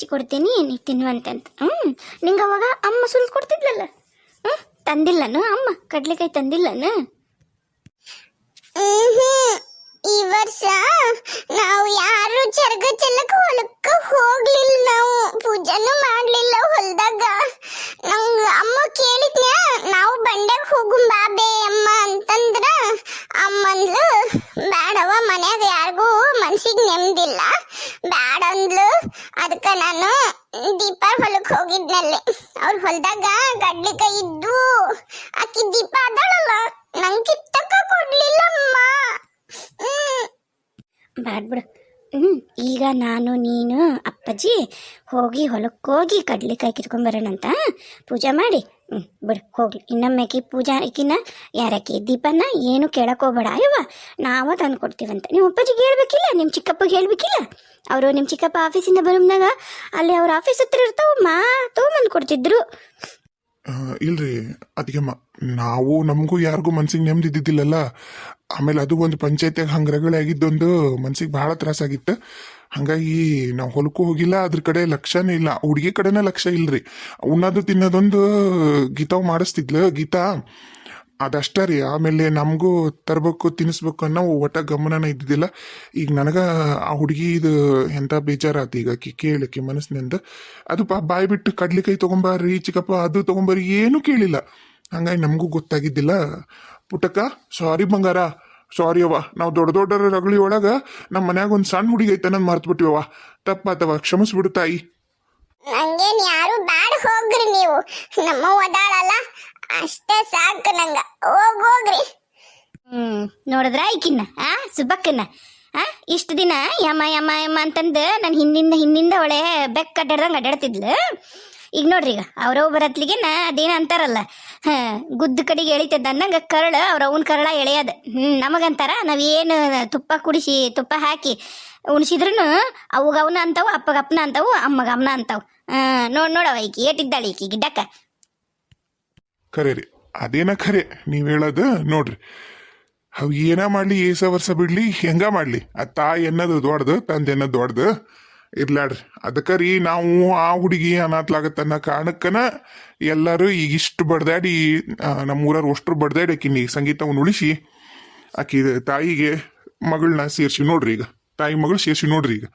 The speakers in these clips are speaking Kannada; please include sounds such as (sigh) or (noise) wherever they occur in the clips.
ಹೆಚ್ಚಿ ಕೊಡ್ತೀನಿ, ನೀ ತಿನ್ನುವಂತಂತ. ಹ್ಞೂ ನಿಂಗೆ ಅವಾಗ ಅಮ್ಮ ಸುಲ್ದು ಕೊಡ್ತಿದ್ಲಲ್ಲ? ಹ್ಞೂ ತಂದಿಲ್ಲನು ಅಮ್ಮ? ಕಡ್ಲೆಕಾಯಿ ತಂದಿಲ್ಲನು. ಈ ವರ್ಷ ನಾವು ಯಾರು ಚರ್ಗ ಚೆಲ್ಲಕ್ ಹೊಲಕ್ಕ ಹೋಗ್ಲಿಲ್ಲ ನಾವು. ಪೂಜಾನು ಮಾಡ್ಲಿಲ್ಲ ಹೊಲ್ದಾಗ. ನಂಗ ಅಮ್ಮ ಕೇಳಿದ್ನ ನಾವು ಬಂಡೆಗ್ ಹೋಗುಂ ಬಾಬೆ. ಅಮ್ಮ ಅಂತಂದ್ರ ಅಮ್ಮಂದ್ಲು ಬ್ಯಾಡವ ಮನ್ಯಾಗ ಯಾರಿಗೂ ಮನ್ಸಿಗೆ ನೆಮ್ಮದಿಲ್ಲ ಬ್ಯಾಡಂದ್ಲು, ಅದಕ್ಕ ನಾನು ದೀಪ ಹೊಲಕ್ಕೆ ಹೋಗಿದ್ನಲ್ಲಿ. ಅವ್ರ ಹೊಲ್ದಾಗ ಗಡ್ಲಿಕಾಯಿ ಇದ್ದು, ಆಕಿ ದೀಪ ಅದಳಲ್ಲ, ನಂಗೆ ಕಿತ್ತಕ್ಕ ಕೊಡ್ಲಿಲ್ಲಮ್ಮ. ಬ್ಯಾಡ್ ಬಿಡು. ಈಗ ನಾನು, ನೀನು, ಅಪ್ಪಾಜಿ ಹೋಗಿ ಹೊಲಕ್ಕೋಗಿ ಕಡ್ಲಿಕಾಯಿ ಕಿತ್ಕೊಂಬರೋಣಂತ ಪೂಜೆ ಮಾಡಿ. ಹ್ಞೂ ಬಿಡು, ಹೋಗ್ಲಿ. ಇನ್ನೊಮ್ಮೆಕಿ ಪೂಜಾ ಆಕಿನ ಯಾರಕ್ಕಿ ದೀಪನ ಏನು ಕೇಳಕ್ ಹೋಗ್ಬೇಡ. ಅಯ್ಯವ ನಾವು ತಂದು ಕೊಡ್ತೀವಂತ. ನಿಮ್ಮ ಅಪ್ಪಾಜಿಗೆ ಹೇಳ್ಬೇಕಿಲ್ಲ? ನಿಮ್ಮ ಚಿಕ್ಕಪ್ಪಗೆ ಹೇಳ್ಬೇಕಿಲ್ಲ? ಅವರು ನಿಮ್ಮ ಚಿಕ್ಕಪ್ಪ ಆಫೀಸಿಂದ ಬರೋದಾಗ ಅಲ್ಲಿ ಅವ್ರ ಆಫೀಸ್ ಹತ್ರ ಇರ್ತಾವಮ್ಮ, ತೊಗೊಂಬಂದು ಕೊಡ್ತಿದ್ರು. ಇಲ್ರಿ ಅದಕ್ಕೆ ನಾವು ನಮಗೂ ಯಾರಿಗೂ ಮನ್ಸಿಗೆ ನೆಮ್ಮದಿ ಇದ್ದಿದ್ದಿಲ್ಲಲ್ಲ. ಆಮೇಲೆ ಅದು ಒಂದು ಪಂಚಾಯತ್ಯಾಗ ಹಂಗೆ ರಗಳೆ ಆಗಿದ್ದೊಂದು ಮನ್ಸಿಗೆ ಭಾಳ ತ್ರಾಸಾಗಿತ್ತು ಹಂಗಾಗಿ ನಾವು ಹೊಲಕ್ಕೂ ಹೋಗಿಲ್ಲ, ಅದ್ರ ಕಡೆ ಲಕ್ಷನೇ ಇಲ್ಲ. ಹುಡುಗಿ ಕಡೆನೇ ಲಕ್ಷ್ಯ ಇಲ್ರಿ. ಉಣ್ಣದು ತಿನ್ನೋದೊಂದು ಗೀತಾವ್ ಮಾಡಿಸ್ತಿದ್ಲು. ಗೀತಾ ಅದಷ್ಟೇ ರೀ. ಆಮೇಲೆ ನಮಗೂ ತರಬೇಕು ತಿನ್ನಿಸ್ಬೇಕು ಅನ್ನೋ ಒಟ್ಟ ಗಮನನ ಇದ್ದಿದ್ದಿಲ್ಲ. ಈಗ ನನಗೆ ಆ ಹುಡುಗಿ ಇದು ಎಂಥ ಬೇಜಾರಾತು ಈಗ ಆಕಿ ಕೇಳಕ್ಕೆ ಮನಸ್ಸಿನಿಂದ. ಅದು ಪಾ ಬಾಯಿ ಬಿಟ್ಟು ಕಡ್ಲಿಕಾಯಿ ತೊಗೊಂಬಾರ್ರಿ, ಚಿಕ್ಕಪ್ಪ, ಅದು ತೊಗೊಂಬಾರಿ ಏನೂ ಕೇಳಿಲ್ಲ. ಹಂಗಾಗಿ ನಮಗೂ ಗೊತ್ತಾಗಿದ್ದಿಲ್ಲ. ಪುಟಕ ಸಾರಿ ಬಂಗಾರ ಸಾರಿ ಅವ್ವ. ನಾವು ದೊಡ್ಡ ದೊಡ್ಡ ರಗಳಿ ಒಳಗ ನಮ್ಮ ಮನ್ಯಾಗ ಒಂದು ಸಣ್ಣ ಹುಡುಗಿ ಐತೆ ಅನ್ನೋದು ಮರ್ತು ಬಿಟ್ಟಿವವ ತಪ್ಪಾತವ ಕ್ಷಮಿಸ್ಬಿಡು ತಾಯಿ. ನಂಗೇನ್ ಯಾರು ಬ್ಯಾಡ ಹೋಗ್ರಿ ನೀವು. ನಮ್ಮ ಒದಾಳಲ್ಲ ಅಷ್ಟೇ ಸಾಕು ನಂಗ. ಹೋಗ್, ಹೋಗ್ರಿ. ಹ್ಮ್, ನೋಡಿದ್ರ ಈಕಿನ್ನ, ಆ, ಸುಬ್ಬಕ್ಕನ್ನ? ಆ, ಇಷ್ಟು ದಿನ ಯಮ್ಮ ಯಮ್ಮ ಯಮ್ಮ ಅಂತಂದು ನಾನು ಹಿಂದಿಂದ ಹಿಂದಿಂದ ಒಳೆ ಬೆಕ್ಕ ಅಡ್ಡಾಡ್ದಂಗೆ ಅಡ್ಡಾಡ್ತಿದ್ಲು ಈಗ ನೋಡ್ರಿ ಈಗ ಅವ್ರವ್ ಬರತ್ಲಿಗೆ ನಾ ಅದೇನ ಅಂತಾರಲ್ಲ, ಹ, ಗುದ್ದ ಕಡೆಗೆ ಎಳಿತದ ಅಂದಂಗ ಕರಳ, ಅವ್ರ ಅವನ ಕರಳ ಎಳೆಯದ. ಹ್ಮ್, ನಮಗಂತಾರ ನಾವೇನು ತುಪ್ಪ ಕುಡಿಸಿ, ತುಪ್ಪ ಹಾಕಿ ಉಣಿಸಿದ್ರು ಅವಾಗ ಅವನ ಅಂತಾವು ಅಪ್ಪಗ ಅಪ್ಪನ ಅಂತಾವು, ಅಮ್ಮಗಮ್ಮನ ಅಂತಾವು. ನೋಡ್ ನೋಡವ ಈಕಿ ಏಟಿದ್ದಾಳೆ ಈಕಿ, ಗಿಡ್ಡಕ್ಕ? ಖರೆ ರೀ ಅದೇನ ಖರೆ ನೀವು ಹೇಳೋದು ನೋಡ್ರಿ. ಅವು ಏನ ಮಾಡ್ಲಿ ಏಸ ವರ್ಷ ಬಿಡ್ಲಿ? ಹೆಂಗ ಮಾಡ್ಲಿ? ಆ ತಾಯಿ ಅನ್ನೋದು ದೊಡ್ದು ತಂದೆ ಅನ್ನೋದು ದೊಡ್ದು ಇರ್ಲಾಡ್ರಿ. ಅದಕ್ಕೆ ರೀ ನಾವು ಆ ಹುಡುಗಿ ಅನ್ನೋ ಕಾರಣಕ್ಕನ ಎಲ್ಲರೂ ಈಗ ಇಷ್ಟು ಬಡ್ದಾಡಿ ನಮ್ಮೂರವ್ರು ಅಷ್ಟ್ರು ಬಡ್ದಾಡಿ ಆಕಿನ ಸಂಗೀತವನ್ನು ಉಳಿಸಿ, ಆಕಿ ತಾಯಿಗೆ ಮಗಳನ್ನ ಸೇರ್ಸಿ ನೋಡ್ರಿ ಈಗ. ತಾಯಿ ಮಗಳು ಸೇರ್ಸಿ ನೋಡ್ರಿ ಈಗ.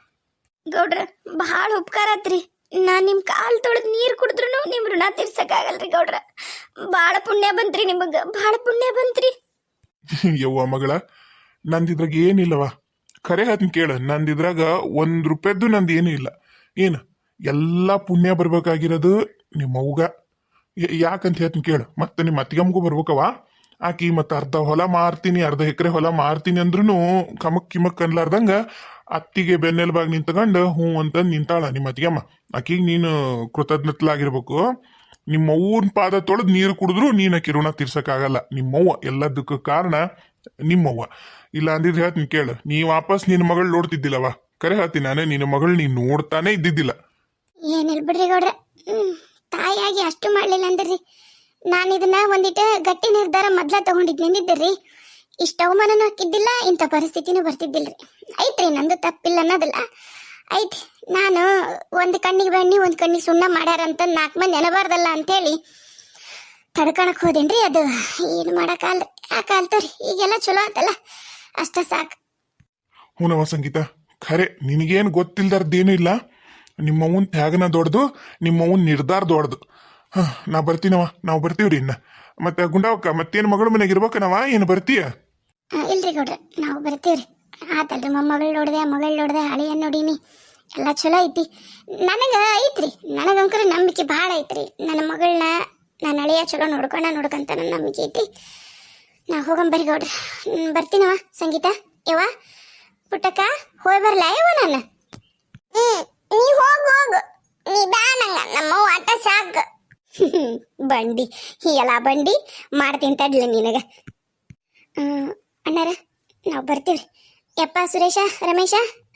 ಗೌಡ್ರ, ಭಾಳ ಉಪಕಾರ ಆತ್ರಿ. ನಾ ನಿಮ್ಮ ಕಾಲು ತೊಳೆದು ನೀರು ಕುಡಿದ್ರು ನಿಮ್ಮ ಋಣ ತೀರ್ಸಕ್ಕಾಗಲ್ರಿ ಗೌಡ್ರ. ಭಾಳ ಪುಣ್ಯ ಬಂತ್ರಿ ನಿಮಗೆ ಭಾಳ ಪುಣ್ಯ ಬಂತ್ರಿ. (laughs) ಯವ್ವ ಮಗಳ, ನಂದಿದ್ರಾಗ ಏನಿಲ್ಲವ ಖರೆ ಹತ್ನ ಕೇಳ, ನಂದಿದ್ರಾಗ ಒಂದ್ ರೂಪಾಯ್ದು ನಂದು ಏನೂ ಇಲ್ಲ. ಏನು, ಎಲ್ಲ ಪುಣ್ಯ ಬರ್ಬೇಕಾಗಿರೋದು ನಿಮ್ಮ ಅವ್ಗ. ಯಾಕಂತ ಹೇಳ್ತೀನಿ ಕೇಳು, ಮತ್ತೆ ನಿಮ್ಮ ಅತ್ತಿಗಮ್ಗೂ ಬರ್ಬೇಕವ ಆಕಿ ಮತ್ತೆ ಅರ್ಧ ಹೊಲ ಮಾರ್ತೀನಿ, ಅರ್ಧ ಎಕರೆ ಹೊಲ ಮಾರ್ತೀನಿ ಅಂದ್ರೂ ಕಮಕ್ ಕಿಮಕ್ ಅನ್ಲಾರ್ದಂಗ ಅತ್ತಿಗೆ ಬೆನ್ನೆಲುಬಾಗಿ ನಿಂತ್ಕೊಂಡು ಹ್ಞೂ ಅಂತ ನಿಂತಾಳ ನಿಮ್ಮ ಅತ್ತಿಗೆಮ್ಮ ಆಕಿಗೆ ನೀನು ಕೃತಜ್ಞತಲಾಗಿರ್ಬೇಕು. ನಿಮ್ಮ ಅವ್ವನ ಪಾದ ತೊಳೆದು ನೀರು ಕುಡಿದ್ರು ನೀನ ಕಿರುಣ ತೀರ್ಸಕ್ಕಾಗಲ್ಲ. ನಿಮ್ಮವ್ವ ಎಲ್ಲದಕ್ಕೂ ಕಾರಣ ನಿಮ್ಮವ್ವ. ಇಲ್ಲ ಅಂದಿದ್ದು ಹೇಳ್ತೀನಿ ಕೇಳು. ನೀ ವಾಪಸ್ ನಿನ್ನ ಮಗಳು ನೋಡ್ತಿದ್ದಿಲ್ಲವ ಕರೆ ಹೇಳ್ತೀನಿ ನಾನೇ, ನಿನ್ನ ಮಗಳು ನೀನು ನೋಡ್ತಾನೆ ಇದ್ದಿದ್ದಿಲ್ಲ. ಏನಿಲ್ಲ ಬಿಡ್ರಿ ಗೌಡ್ರೆ. ತಾಯಿಯಾಗಿ ಅಷ್ಟು ಮಾಡ್ಲಿಲ್ಲ ಅಂದ್ರಿ. ನಾನು ಇದನ್ನ ಒಂದಿಟ ಗಟ್ಟಿ ನಿರ್ಧಾರ ಮೊದ್ಲ ತಗೊಂಡಿದ್ ನಿಂದಿದ್ದೀರಿ ಇಷ್ಟ ಅವಮಾನನೂ ಹಾಕಿದ್ದಿಲ್ಲ, ಇಂಥ ಪರಿಸ್ಥಿತಿನೂ ಬರ್ತಿದ್ದಿಲ್ರಿ. ಐತ್ರಿ ನಂದು ತಪ್ಪಿಲ್ಲ ಅನ್ನೋದಿಲ್ಲ. ಐತಿ ನಾನು ಒಂದು ಕಣ್ಣಿಗೆ ಬಣ್ಣಿ ಒಂದು ಕಣ್ಣಿಗೆ ಸುಣ್ಣ ಮಾಡ್ಯಾರಂತ ನಾಲ್ಕು ಮಂದಿ ನೆನಬಾರ್ದಲ್ಲ ಅಂತೇಳಿ ತಡ್ಕೊಳಕ್ ಹೋದೇನ್ರಿ ಅದು. ಏನು ಮಾಡೋಕ್ಕಾಲ್ರಿ ರೀ ಈಗೆಲ್ಲ ಚಲೋ ಆತಲ್ಲ ಅಷ್ಟ ಸಾಕು. ಹೂನವ ಸಂಗೀತ ಖರೆ ನಿನಗೇನು ಗೊತ್ತಿಲ್ದಾರ್ದೇನು ಇಲ್ಲ. ನಿಮ್ಮವ್ವನ ತ್ಯಾಗನ ದೊಡ್ದು ನಿಮ್ಮವ್ವನ ನಿರ್ಧಾರ ದೊಡ್ದು ಹಾಂ ನಾ ಬರ್ತೀನವ ನಾವು ಬರ್ತೀವ್ರಿ ಇನ್ನ. ಮತ್ತೆ ಗುಂಡಾವಕ್ಕ ಮತ್ತೇನು ಮಗಳ ಮನೆಗೆ ಇರ್ಬೇಕನವ ಏನು ಬರ್ತೀಯ? ಇಲ್ರಿ ಗೌಡ್ರ ನಾವು ಬರ್ತೀವ್ರಿ. ಆತಲ್ರಿ ಮೊಮ್ಮಗಳು ನೋಡ್ದೆ ಮಗಳು ನೋಡಿದೆ ಹಳೆಯ ನೋಡೀನಿ. ಎಲ್ಲ ಚಲೋ ಐತಿ. ನನಗೆ ಐತ್ರಿ ನನಗಂಕರ ನಂಬಿಕೆ ಭಾಳ ಐತ್ರಿ. ನನ್ನ ಮಗಳನ್ನ ನಾನು ಅಳಿಯ ಚಲೋ ನೋಡ್ಕೊಂಡ ನೋಡ್ಕೊಂತ ನನ್ನ ನಂಬಿಕೆ ಐತಿ. ನಾ ಹೋಗಂಬರಿ ಗೌಡ್ರಿ. ಬರ್ತೀನವ ಸಂಗೀತ. ಯವ ಪುಟ್ಟಕ್ಕ ಹೋಗಿ ಬರಲ? ಯವ ನಾನು? ನೀ ಹೋಗು ಹೋಗು. ನೀ ಬಾ ನಂಗ ನಮ್ಮ ಆಟ ಸಾಕು. (laughs) ಬಂಡಿ ಎಲ್ಲ ಬಂಡಿ ಮಾಡ್ತೀನಿ ತಡ್ಲಿ ನಿನಗೆ. ಅಣ್ಣಾರ ನಾವು ಬರ್ತೀವಿ ಯಪ್ಪ, ಸುರೇಶ, ರಮೇಶ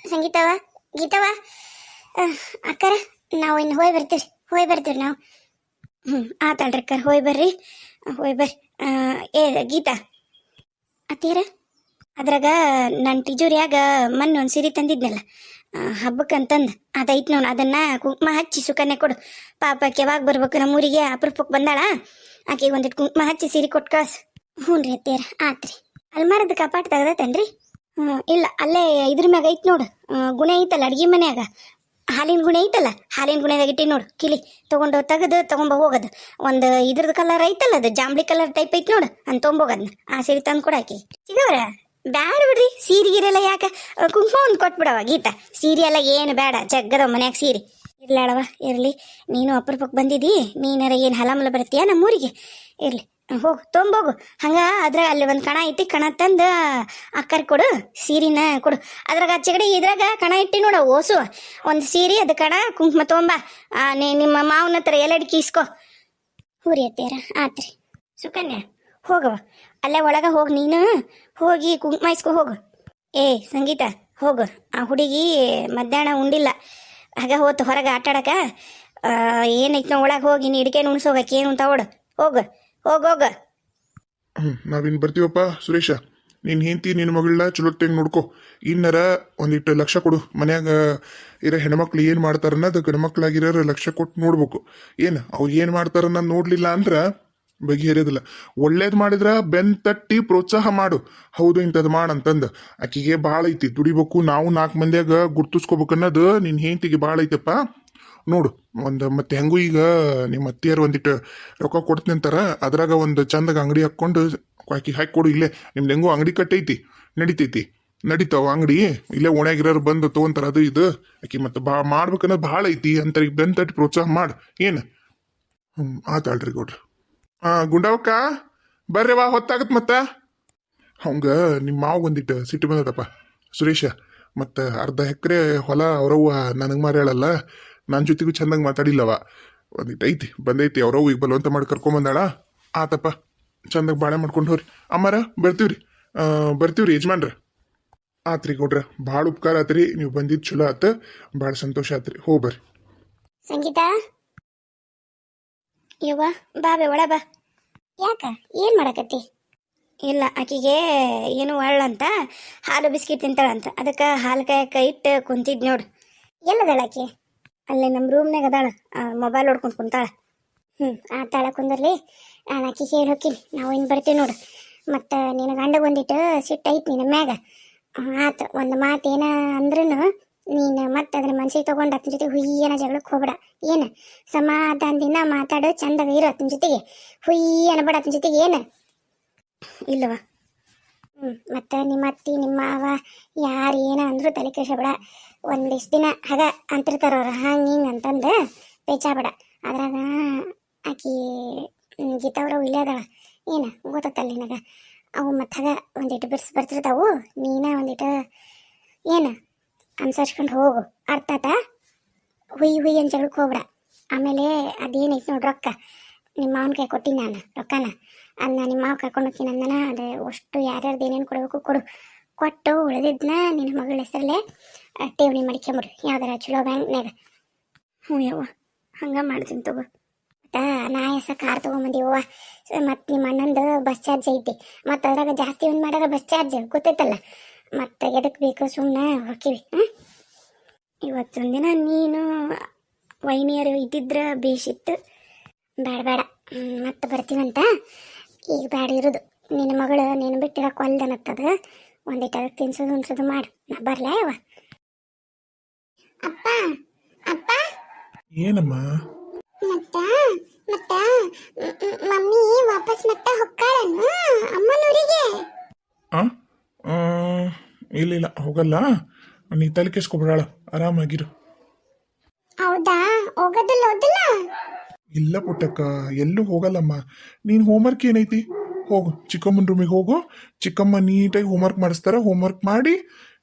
ಸಂಗೀತವ ಗೀತವ ಅಕ್ಕರ, ನಾವು ಇನ್ನು ಹೋಯ್ ಬರ್ತೀವಿ ಹೋಯ್ ಬರ್ತೀವಿ ನಾವು. ಹ್ಞೂ ಆತಾಳ್ರಿ ಅಕ್ಕ ಹೋಯ್ ಬರ್ರಿ. ಹೋಯ್ ಬರ್ರಿ. ಏ, ಗೀತಾ. ಅತ್ತೀರ ಅದ್ರಾಗ ನನ್ನ ಟಿಜೂರಿಯಾಗ ಮೊನ್ನೆ ಒಂದು ಸೀರೆ ತಂದಿದ್ನಲ್ಲ ಹಬ್ಬಕ್ಕೆ ಹಬ್ಬಕ್ಕಂತಂದು. ಅದೈತ್ ನೋಡು, ಅದನ್ನ ಕುಂಕುಮ ಹಚ್ಚಿ ಸುಕನ್ನೆ ಕೊಡು. ಪಾಪಕ್ಕೆ ಯಾವಾಗ ಬರ್ಬೇಕು ನಮ್ಮೂರಿಗೆ ಅಪರೂಪಕ್ಕೆ ಬಂದಾಳ. ಆಕೆಗೆ ಒಂದಿಟ್ಟು ಕುಂಕುಮ ಹಚ್ಚಿ ಸೀರೆ ಕೊಟ್ಟು ಕಳ್ಸು. ಹ್ಞೂ ರೀ ಅತ್ತೀರ ಆತ್ರಿ. ಅಲ್ಮಾರದ ಕಪಾಟ್ ತೆಗ್ದೈತೇನ್ರಿ? ಇಲ್ಲ, ಅಲ್ಲೇ ಇದ್ರ ಮ್ಯಾಗ ಐತೆ ನೋಡು. ಗುಣ ಐತಲ್ಲ, ಅಡ್ಗೆ ಮನ್ಯಾಗ. ಹಾಲಿನ ಗುಣ ಐತಲ್ಲ, ಹಾಲಿನ ಗುಣದಾಗ ಇಟ್ಟಿ ನೋಡು, ಕಿಲಿ. ತಗೊಂಡು ತೆಗೆದು ತೊಗೊಂಬ ಹೋಗೋದು. ಒಂದು ಇದ್ರದ್ದು ಕಲರ್ ಐತಲ್ಲ ಅದು, ಜಾಂಬ್ಲಿ ಕಲರ್ ಟೈಪ್ ಐತೆ ನೋಡು ಅಂತ ತೊಗೊಂಬೋಗದ್ನ ಆ ಸೀರೆ ತಂದು ಕೊಡಾಕಿ ಸಿಗವ್ರ ಬ್ಯಾಡ ಬಿಡ್ರಿ, ಸೀರೆ ಗಿರೆಲ್ಲ ಯಾಕೆ? ಕುಂಕುಮ ಒಂದು ಕೊಟ್ಬಿಡವ ಗೀತಾ. ಸೀರೆ ಎಲ್ಲ ಏನು ಬೇಡ ಜಗ್ಗದ ಮನ್ಯಾಗ ಸೀರೆ. ಇರ್ಲಾಡವ ಇರಲಿ. ನೀನು ಅಪರೂಪಕ್ಕೆ ಬಂದಿದ್ದಿ ನೀನಾರ ಏನು ಹಲಮಲ ಬರ್ತೀಯ ನಮ್ಮೂರಿಗೆ? ಇರಲಿ. ಹೋಗು ತೊಂಬೋಗು ಹಂಗ. ಅದ್ರಾಗ ಅಲ್ಲಿ ಒಂದು ಕಣ ಐತಿ, ಕಣ ತಂದು ಅಕ್ಕರ್ ಕೊಡು, ಸೀರಿನ ಕೊಡು. ಅದ್ರಾಗ ಚಿಗಡಿ ಇದ್ರಾಗ ಕಣ ಇಟ್ಟಿ ನೋಡ, ಓಸು. ಒಂದು ಸೀರೆ, ಅದು ಕಣ, ಕುಂಕುಮ ತೊಂಬ. ನೀ- ನಿಮ್ಮ ಮಾವನ ಹತ್ರ ಎಲ್ಲಡಿಕೆ ಇಸ್ಕೋ ಹ್ಞೂ ರೀ ಅತ್ತೀರ ಆತ್ರಿ. ಸುಕನ್ಯಾ ಹೋಗವ ಅಲ್ಲೇ ಒಳಗೆ ಹೋಗಿ ನೀನು. ಹೋಗಿ ಕುಂಕುಮ ಇಸ್ಕೊ, ಹೋಗು. ಏ, ಸಂಗೀತ, ಹೋಗು. ಆ ಹುಡುಗಿ ಮಧ್ಯಾಹ್ನ ಉಂಡಿಲ್ಲ. ಹಾಗೆ ಹೋತು ಹೊರಗೆ ಆಟಾಡಕ. ಏನೈತೆ ಒಳಗೆ ಹೋಗಿ ನೀ ಇಡಿಕೆ ಉಣ್ಸೋಗಕ್ಕೆ ಏನು ತಗೊಡು ಹೋಗು. ಹೋಗ್, ಹೋಗ. ಹ್ಞೂ ನಾವಿನ್ನು ಬರ್ತೀವಪ್ಪ, ಸುರೇಶ. ನಿನ್ನ ಹೆಂಡತಿ ನಿನ್ನ ಮಗಳನ್ನ ಚಲೋತ್ತಾಗಿ ನೋಡ್ಕೊ. ಇನ್ನರ ಒಂದಿಟ್ಟು ಲಕ್ಷ ಕೊಡು. ಮನ್ಯಾಗ ಇರೋ ಹೆಣ್ಮಕ್ಳು ಏನು ಮಾಡ್ತಾರನ್ನ ಅನ್ನೋದು ಗಂಡ್ಮಕ್ಳಾಗಿರೋರು ಲಕ್ಷ ಕೊಟ್ಟು ನೋಡ್ಬೇಕು. ಏನು, ಅವ್ರು ಏನು ಮಾಡ್ತಾರನ್ನ ನೋಡಲಿಲ್ಲ ಅಂದ್ರೆ ಬಗೆಹರಿಯೋದಿಲ್ಲ ಒಳ್ಳೇದು ಮಾಡಿದ್ರ ಬೆನ್ ತಟ್ಟಿ ಪ್ರೋತ್ಸಾಹ ಮಾಡು. ಹೌದು ಇಂಥದ್ದು ಮಾಡಂತಂದು ಆಕಿಗೆ ಭಾಳ ಐತಿ. ದುಡಿಬೇಕು. ನಾವು ನಾಲ್ಕು ಮಂದಿಯಾಗ ಗುರ್ತಿಸ್ಕೋಬೇಕನ್ನೋದು ನಿನ್ನ ಹೆಂಡ್ತಿಗೆ ಭಾಳ ಐತಪ್ಪ. ನೋಡು, ಒಂದು ಮತ್ತೆ ಹೆಂಗೂ ಈಗ ನಿಮ್ಮ ಅತ್ತಿಯರು ಒಂದಿಟ್ಟು ರೊಕ್ಕ ಕೊಡ್ತೀನಿ ಅಂತಾರ, ಅದ್ರಾಗ ಒಂದು ಚಂದಾಗ ಅಂಗಡಿ ಹಾಕ್ಕೊಂಡು ಹಾಕಿ ಹಾಕಿ ಕೊಡು ಇಲ್ಲೇ, ನಿಮ್ದು ಹೆಂಗೂ ಅಂಗಡಿ ಕಟ್ಟೈತಿ, ನಡಿತೈತಿ, ನಡೀತಾವ ಅಂಗಡಿ, ಇಲ್ಲೇ ಓಣ್ಯಾಗಿರೋರು ಬಂದು ತೊಗೊಂತಾರ ಅದು ಇದು, ಆಕಿ ಮತ್ತೆ ಬಾ, ಮಾಡ್ಬೇಕನ್ನೋದು ಭಾಳ ಐತಿ ಅಂತ ಈಗ ಬೆನ್ ತಟ್ಟಿ ಪ್ರೋತ್ಸಾಹ ಮಾಡು, ಏನು? ಹ್ಞೂ ಆತಾಳ್ರಿ ಗೌಡ್ರಿ. ಹಾಂ ಗುಂಡವಕ್ಕ, ಬರ್ರಿ ವಾ ಹೊತ್ತಾಗತ್ತೆ ಮತ್ತೆ. ಅವಂಗ ನಿಮ್ಮ ಮಾವು ಒಂದಿಟ್ಟು ಸಿಟ್ಟು ಬಂದದಪ್ಪ, ಸುರೇಶ, ಮತ್ತು ಅರ್ಧ ಎಕರೆ ಹೊಲ ಅವರವ್ವ ನನಗೆ ಮಾರ್ಯಾಳಲ್ಲ ನನ್ನ ಜೊತೆಗೂ ಚಂದಾಗಿ ಮಾತಾಡಿಲ್ಲವ. ಒಂದಿಟ್ಟು ಐತಿ ಬಂದೈತಿ ಅವರೋ ಈಗ ಬಲವಂತ ಮಾಡಿ ಕರ್ಕೊಂಬಂದಾಳ ಆತಪ್ಪ ಚೆಂದಾಗಿ ಬಾಳೆ ಮಾಡ್ಕೊಂಡು ಹೋರಿ. ಅಮ್ಮಾರ ಬರ್ತೀವ್ರಿ. ಆ, ಬರ್ತೀವ್ರಿ ಯಜಮಾನ್ರ. ಆತ್ರಿ ಗೌಡ್ರ ಭಾಳ ಉಪಕಾರ ಆತ್ರಿ. ನೀವು ಬಂದಿದ್ದು ಚಲೋ ಆತ. ಭಾಳ ಸಂತೋಷ ಆತ್ರಿ. ಹೋ ಬರ್ರಿ. ಸಂಗೀತ? ಯವ್ವ ಬಾಬೆ ಒಳ ಬಾ. ಯಾಕ ಏನು ಮಾಡಕತ್ತಿ? ಇಲ್ಲ ಆಕಿಗೆ ಏನು ಒಳ್ಳಂತ ಹಾಲು ಬಿಸ್ಕಿಟ್ ತಿಂತಾಳಂತ. ಅದಕ್ಕೆ ಹಾಲು ಕಾಯಕ ಇಟ್ಟು ಕುಂತಿದ್ ನೋಡು. ಎಲ್ಲದಳಾಕಿ ಅಲ್ಲೇ ನಮ್ಮ ರೂಮ್ನಾಗ ಅದಾಳ. ಮೊಬೈಲ್ ಹೊಡ್ಕೊಂಡು ಕುಂತಾಳ. ಹ್ಞೂ ಆತಾಳ ಕುಂದರ್ಲಿ. ನಾನು ಆಕಿ ಹೇಳಿ ಹೋಗ್ತೀನಿ ನಾವು ಇನ್ನು ಬರ್ತೀವಿ ನೋಡು. ಮತ್ತು ನಿನ್ನ ಗಂಡ ಒಂದಿಟ್ಟು ಸಿಟ್ಟು ಐತಿ ನಿನ್ನ ಮ್ಯಾಗ. ಆತು, ಒಂದು ಮಾತು ಏನ ಅಂದ್ರೂ ನೀನು ಮತ್ತೆ ಅದನ್ನ ಮನ್ಸಿಗೆ ತೊಗೊಂಡು ಅತನ ಜೊತೆ ಹುಯ್ಯನ ಜಗಳಕ್ಕೆ ಹೋಗ್ಬೇಡ. ಏನು? ಸಮಾಧಾನದಿಂದ ಮಾತಾಡು, ಚಂದಾಗ ಇರೋ ಅತನ ಜೊತೆಗೆ. ಹುಯ್ಯ ಅನ್ಬೇಡ ಅತನ ಜೊತೆಗೆ, ಏನು? ಇಲ್ಲವ ಹ್ಞೂ ಮತ್ತು ನಿಮ್ಮ ಅತ್ತಿ ನಿಮ್ಮ ಮಾವ ಯಾರು ಏನ ಅಂದರೂ ತಲೆ ಕೆಡಿಸಬೇಡ. ಒಂದಿಷ್ಟು ದಿನ ಹಗ ಅಂತಿರ್ತಾರ ಅವ್ರು ಹಂಗೆ ಹಿಂಗೆ ಅಂತಂದು ಬೇಚಾಬೇಡ ಅದ್ರಾಗ ಆಕಿ ಹ್ಮ್, ಗೀತಾ ಅವ್ರವು ಇಲ್ಲೇ ಅದಾಳ. ಏನು ಗೊತ್ತತ್ತಲ್ಲ ನಿನಗೆ. ಅವು ಮತ್ತು ಹಗ ಒಂದಿಟ್ಟು ಬಿರ್ಸ್ ಬರ್ತಿರ್ತಾವು ನೀನ ಒಂದಿಟ್ಟು ಏನು ಅನುಸರಿಸ್ಕೊಂಡು ಹೋಗು. ಅರ್ಥ ಹುಯಿ ಹುಯ್ ಹುಯ್ ಅಂತ ಹೇಳಕ್ ಹೋಗ್ಬೇಡ. ಆಮೇಲೆ ಅದೇನೈತಿ ನೋಡಿ ರೊಕ್ಕ. ನಿಮ್ಮ ಮಾವನ ಕೈ ಕೊಟ್ಟಿನಿ ನಾನು ರೊಕ್ಕನ. ಅದನ್ನ ನಿಮ್ಮ ಮಾವ ಕರ್ಕೊಂಡು ಹೋಗ್ತೀನಿ ಅಂದನ ಅದು ಅಷ್ಟು ಯಾರ್ಯಾರ್ದು ಏನೇನು ಕೊಡಬೇಕು ಕೊಡು. ಕೊಟ್ಟು ಉಳಿದಿದ್ನ ನಿನ್ನ ಮಗಳ ಹೆಸರಲ್ಲೇ ಠೇವಣಿ ಮಾಡ್ಕೊಂಬಿಡ್ರಿ. ಯಾವ್ದಾರ ಚಲೋ ಬ್ಯಾಂಕ್ನಾಗ ಹ್ಞೂ ಯವ್ವ, ಹಂಗೆ ಮಾಡ್ತೀನಿ ತಗೋ. ಮತ್ತು ಎಸ ಕಾರ್ ತೊಗೊಂಬಂದಿವ ಮತ್ತು ನಿಮ್ಮ ಅಣ್ಣಂದು ಬಸ್ ಚಾರ್ಜ್ ಐತಿ. ಮತ್ತು ಅದ್ರಾಗ ಜಾಸ್ತಿ ಒಂದು ಮಾಡ್ಯಾರ ಬಸ್ ಚಾರ್ಜ್, ಗೊತ್ತೈತಲ್ಲ. ಮತ್ತು ಎದಕ್ಕೆ ಬೇಕು ಸುಮ್ಮನೆ ಹೋಗಿವಿ ಇವತ್ತೊಂದು ದಿನ ನೀನು ವೈನಿಯರು ಇದ್ದಿದ್ರೆ ಬೇಷಿತ್ತು. ಬೇಡ ಬೇಡ ಮತ್ತೆ ಬರ್ತೀವಂತ. ಈಗ ಬೇಡ ಇರೋದು. ನಿನ್ನ ಮಗಳು ನೀನು ಬಿಟ್ಟಿರೋ ಒಲ್ದನತ್ತದ. ಒಂದಿಟ್ಟು ಅದಕ್ಕೆ ತಿನ್ಸೋದು ಉಣ್ಸೋದು ಮಾಡು. ನಾ ಬರ್ಲಾ ಅಪ್ಪ ಅಪ್ಪ. ಏನಮ್ಮ? ಮತ್ತ ಮತ್ತ ಮಮ್ಮಿ ವಾಪಸ್ ಮತ್ತೆ ಹೊಕ್ಕಾಳನು ಅಮ್ಮನೂರಿಗೆ. ಆ ಆ, ಇಲ್ಲ ಇಲ್ಲ ಹೋಗಲ್ಲ. ನೀ ತಲೆ ಕೆಸ್ಕೊಬಿಡಾಳ ಆರಾಮಾಗಿರು. ಹೌದಾ? ಹೋಗೋದಿಲ್ಲ ಹೋದಿಲ್ಲ? ಇಲ್ಲ ಪುಟ್ಟಕ್ಕ ಎಲ್ಲೂ ಹೋಗಲ್ಲಮ್ಮ. ನೀನ್ ಹೋಮ್ವರ್ಕ್ ಏನೈತಿ? ಹೋಗು. ಚಿಕ್ಕಮ್ಮನ ರೂಮಿಗೆ ಹೋಗು. ಚಿಕ್ಕಮ್ಮ ನೀಟಾಗಿ ಹೋಮ್ವರ್ಕ್ ಹೋಮ್ ಹೋಮ್ವರ್ಕ್ ಮಾಡಿ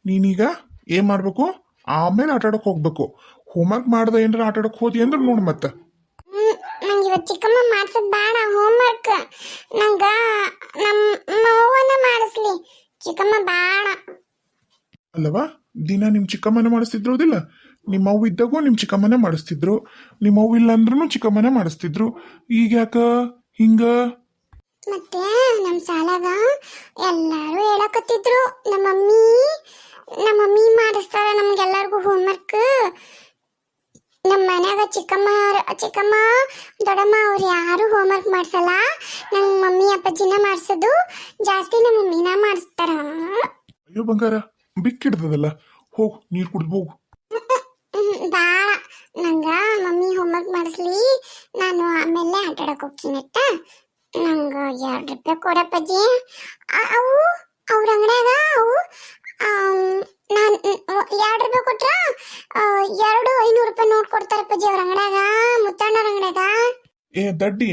ನೀನೀಗ ಏನು ಮಾಡಬೇಕು? ಆಮೇಲೆ ಆಟ ಆಡೋಕೆ ಹೋಗ್ಬೇಕು. ಹೋಮ್ವರ್ಕ್ ಮಾಡ್ದೆ ಏನಾರ ಆಟ ಆಡೋಕೆ ಹೋದಿ ಅಂದ್ರೆ ನೋಡು ಮತ್ತೆ. ನಂಗೆ ಇವತ್ತು ಚಿಕ್ಕಮ್ಮ ಮಾಡ್ಸೋದು ಬೇಡ ಹೋಮ್ವರ್ಕ್ ನಂಗೆ ನಮ್ಮ ಅವ್ವನ ಮಾಡಿಸ್ಲಿ. ಚಿಕ್ಕಮ್ಮ ಬೇಡ ಅಲ್ಲವಾ? ದಿನ ನಿಮ್ಮ ಚಿಕ್ಕಮ್ಮನ ಮಾಡಿಸ್ತಿದ್ರೋದಿಲ್ಲ? ನಿಮ್ಮ ಅವ್ವ ಇದ್ದಾಗೂ ನಿಮ್ಮ ಚಿಕ್ಕಮ್ಮನೇ ಮಾಡಿಸ್ತಿದ್ರು. ನಿಮ್ಮ ಅವ್ವ ಇಲ್ಲ ಅಂದ್ರೂ ಚಿಕ್ಕಮ್ಮನೇ ಮಾಡಿಸ್ತಿದ್ರು. ಈಗ ಯಾಕ? ಹಿಂಗ? ಮತ್ತೆ ನಮ್ಮ ಶಾಲಾಗ ಎಲ್ಲಾರು ಹೇಳಕತ್ತಿದ್ರು. ನಮ್ಮ ಮಮ್ಮಿ ನಮ್ಮ ಮಮ್ಮಿ ಮಾಡಿಸ್ತಾರ ನಮ್ಗೆಲ್ಲರಿಗೂ ಹೋಮ್ವರ್ಕ್ ನಮ್ಮ ಮನ್ಯಾಗ ಚಿಕ್ಕಮ್ಮ ಚಿಕ್ಕಮ್ಮ ದೊಡ್ಡಮ್ಮ ಅವ್ರು ಯಾರು ಹೋಮ್ವರ್ಕ್ ಮಾಡ್ಸಲ್ಲ. ನಂಗೆ ಮಮ್ಮಿ ಅಪ್ಪಾಜಿನ ಮಾಡಿಸೋದು ಜಾಸ್ತಿ ನಮ್ಮ ಮಮ್ಮಿನ ಮಾಡಿಸ್ತಾರ. ಅಯ್ಯೋ ಬಂಗಾರ ಬಿಕ್ಕಿಡ್ತದಲ್ಲ. ಹೋಗು ನೀರು ಕುಡ್ದು ಹೋಗು. ಹ್ಮ್, ಬಾಳ. ನಂಗ ಮಮ್ಮಿ ಹೋಮ್ವರ್ಕ್ ಮಾಡಿಸ್ಲಿ. ನಾನು ಆಮೇಲೆ ಆಟ ಆಡಕ್ ಹೋಗ್ತೀನತ್ತ ನಂಗ ಎರಡು ರೂಪಾಯಿ ಕೊಡಪ್ಪಜ್ಜಿ ಅವು ಅವ್ರ ಅಂಗಡ್ಯಾಗ ಅವು ನಾನು ಎರಡು ರೂಪಾಯಿ ಕೊಟ್ರ ಎರಡು ಐನೂರು ರೂಪಾಯಿ ನೋಟ್ ಕೊಡ್ತಾರಪ್ಪಜ್ಜಿ ಅವ್ರ ಅಂಗಡ್ಯಾಗ ಮುತ್ತಣ್ಣವ್ರ ಅಂಗಡ್ಯಾಗ. ಏ ದಡ್ಡಿ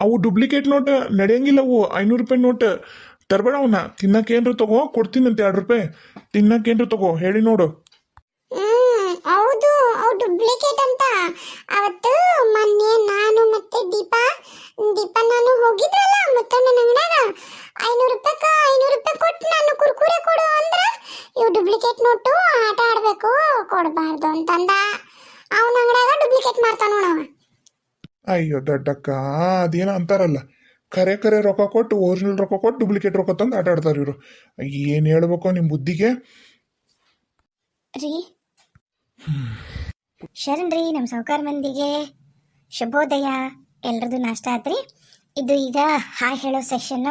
ಅವು ಡುಪ್ಲಿಕೇಟ್ ನೋಟ್ ನಡೆಯಂಗಿಲ್ಲ ಅವು ಐನೂರು ರೂಪಾಯಿ ನೋಟ್ ತರಬೇಡ ಅವನ್ನ ತಿನ್ನಕ್ಕೇನ್ರ ತಗೋ ಕೊಡ್ತೀನಂತೆ ಎರಡು ರೂಪಾಯಿ. ತಿನ್ನಕ್ಕೇನ್ರ ತಗೋ ಹೇಳಿ ನೋಡು. ಹೌದು ಅವು ಡುಪ್ಲಿಕೇಟ್ ಅಂತ. ಅವತ್ತು ಮೊನ್ನೆ ನಾನು ಮತ್ತೆ ದೀಪಾ ದೀಪಾ ನಾನು ಹೋಗಿದ್ರಲ್ಲ ಮುತ್ತಣ್ಣನ ಅಂಗಡ್ಯಾಗ? ಐನೂರು ರೂಪಾಯಿಕ ಐನೂರು ರೂಪಾಯಿ ಕೊಟ್ಟು ನಾನು ಕುರ್ಕುರೆ ಕೊಡು ಅಂದ್ರ ಇವು ಡುಪ್ಲಿಕೇಟ್ ನೋಟು ಆಟ ಆಡ್ಬೇಕು ಕೊಡಬಾರ್ದು ಅಂತಂದ. ಅವನ ಅಂಗಡ್ಯಾಗ ಡುಪ್ಲಿಕೇಟ್ ಮಾಡ್ತಾನ ನೋಡವ ಅಯ್ಯೋ ದೊಡ್ಡಕ್ಕ ಅದೇನ ಅಂತಾರಲ್ಲ. ಕರೆ ಕರೆ ರೊಕ್ಕ ಕೊಟ್ಟು ಒರಿಜಿನಲ್ ರೊಕ್ಕ ಕೊಟ್ಟು ಡುಪ್ಲಿಕೇಟ್ ರೊಕ್ಕ ತಂದು ಆಟ ಆಡ್ತಾರೆ ಇವರು. ಏನು ಹೇಳ್ಬೇಕು ನಿಮ್ಮ ಬುದ್ಧಿಗೆ? ರೀ. ಶರಣ್ ರೀ ನಮ್ಮ ಸಾವುಕಾರ ಮಂದಿಗೆ ಶುಭೋದಯ. ಎಲ್ರದ್ದು ನಾಷ್ಟ ಆತ್ರಿ? ಇದು ಈಗ ಹಾಯ್ ಹೇಳೋ ಸೆಷನ್ನು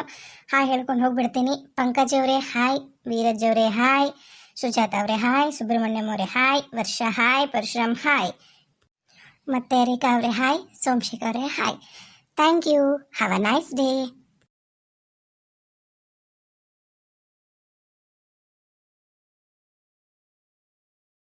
ಹಾಯ್ ಹೇಳ್ಕೊಂಡು ಹೋಗ್ಬಿಡ್ತೀನಿ. ಪಂಕಜ್ ಅವರೇ, ಹಾಯ್. ವೀರಜ್ ಅವರೇ, ಹಾಯ್. ಸುಜಾತ ಅವರೇ, ಹಾಯ್. ಸುಬ್ರಹ್ಮಣ್ಯಂ ಅವರೇ, ಹಾಯ್. ವರ್ಷ, ಹಾಯ್. ಪರಶುರಾಮ್, ಹಾಯ್. ಮತ್ತೆ ರೇಖಾ ಅವರೇ, ಹಾಯ್. ಸೋಮಶೇಖರ್ ಅವರೇ, hi. Thank you have a nice day